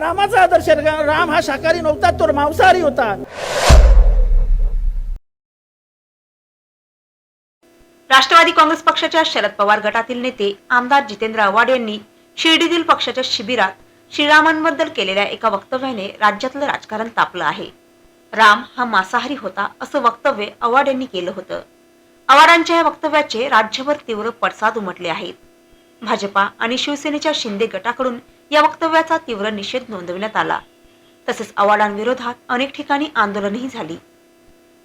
रामाचा आदर्श राम हा शाकाहारी नव्हता तो मांसाहारी होता. राष्ट्रवादी काँग्रेस पक्षाच्या शरद पवार गटातील नेते आमदार जितेंद्र आव्हाड यांनी शिर्डीतील पक्षाच्या शिबिरात श्रीरामांबद्दल केलेल्या एका वक्तव्याने राज्यातलं राजकारण तापलं आहे. राम हा मांसाहारी होता असं वक्तव्य आव्हाड यांनी केलं होतं. आव्हाडांच्या या वक्तव्याचे राज्यभर तीव्र पडसाद उमटले आहेत. भाजपा आणि शिवसेनेच्या शिंदे गटाकडून या वक्तव्याचा तीव्र निषेध नोंदवण्यात आला. तसेच आव्हाडांविरोधात अनेक ठिकाणी आंदोलनही झाली.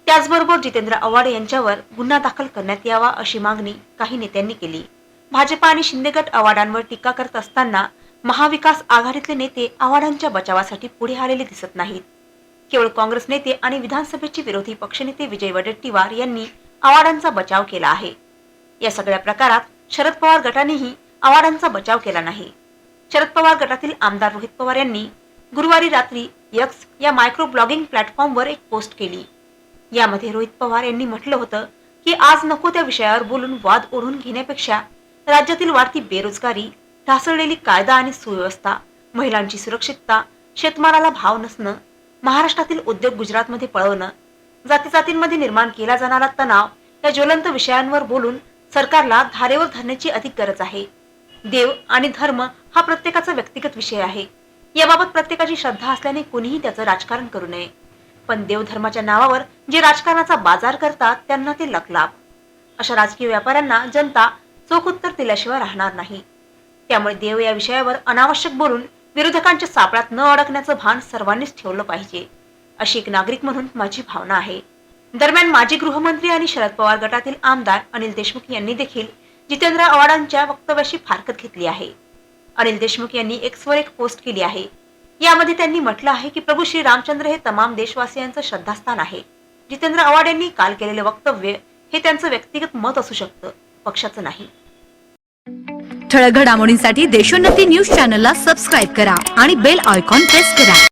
त्याचबरोबर जितेंद्र आव्हाड यांच्यावर गुन्हा दाखल करण्यात यावा अशी मागणी काही नेत्यांनी केली. भाजपा आणि शिंदे गट आव्हाडांवर टीका करत असताना महाविकास आघाडीतले नेते आव्हाडांच्या बचावासाठी पुढे आलेले दिसत नाहीत. केवळ काँग्रेस नेते आणि विधानसभेचे विरोधी पक्षनेते विजय वडेट्टीवार यांनी आव्हाडांचा बचाव केला आहे. या सगळ्या प्रकारात शरद पवार गटानेही आव्हाडांचा बचाव केला नाही. शरद पवार गटातील आमदार रोहित पवार यांनी गुरुवारी रात्री यक्स या मायक्रो ब्लॉगिंग प्लॅटफॉर्मवर एक पोस्ट केली. यामध्ये रोहित पवार यांनी म्हटलं होतं की आज नको त्या विषयावर बोलून वाद ओढून घेण्यापेक्षा राज्यातील वाढती बेरोजगारी ढासळलेली कायदा आणि सुव्यवस्था महिलांची सुरक्षितता शेतमालाला भाव नसणं महाराष्ट्रातील उद्योग गुजरातमध्ये पळवणं जाती जातींमध्ये निर्माण केला जाणारा तणाव या ज्वलंत विषयांवर बोलून सरकारला धारेवर धरण्याची अधिक गरज आहे. देव आणि धर्म हा प्रत्येकाचा व्यक्तिगत विषय आहे. याबाबत प्रत्येकाची श्रद्धा असल्याने कुणीही त्याचं राजकारण करू नये. पण देवधर्माच्या नावावर जे राजकारणाचा बाजार करतात त्यांना ते लकलाभ अशा राजकीय व्यापाऱ्यांना जनता चोख उत्तर दिल्याशिवाय राहणार नाही. त्यामुळे देव या विषयावर अनावश्यक बोलून विरोधकांच्या सापळ्यात न अडकण्याचं भान सर्वांनीच ठेवलं पाहिजे अशी एक नागरिक म्हणून माझी भावना आहे. दरम्यान माजी गृहमंत्री आणि शरद पवार गटातील आमदार अनिल देशमुख यांनी देखील जितेंद्र आव्हाडांच्या वक्तव्याशी फारकत घेतली आहे. अनिल देशमुख यांनी एक्सवर एक पोस्ट केली आहे. यामध्ये त्यांनी म्हटलं आहे की प्रभू श्री रामचंद्र हे तमाम देशवासियांचं श्रद्धास्थान आहे. जितेंद्र आव्हाड यांनी काल केलेले वक्तव्य हे त्यांचं व्यक्तिगत मत असू शकतं पक्षाचं नाही. ठळक घडामोडींसाठी देशोन्नती न्यूज चॅनलला सबस्क्राईब करा आणि बेल आयकॉन प्रेस करा.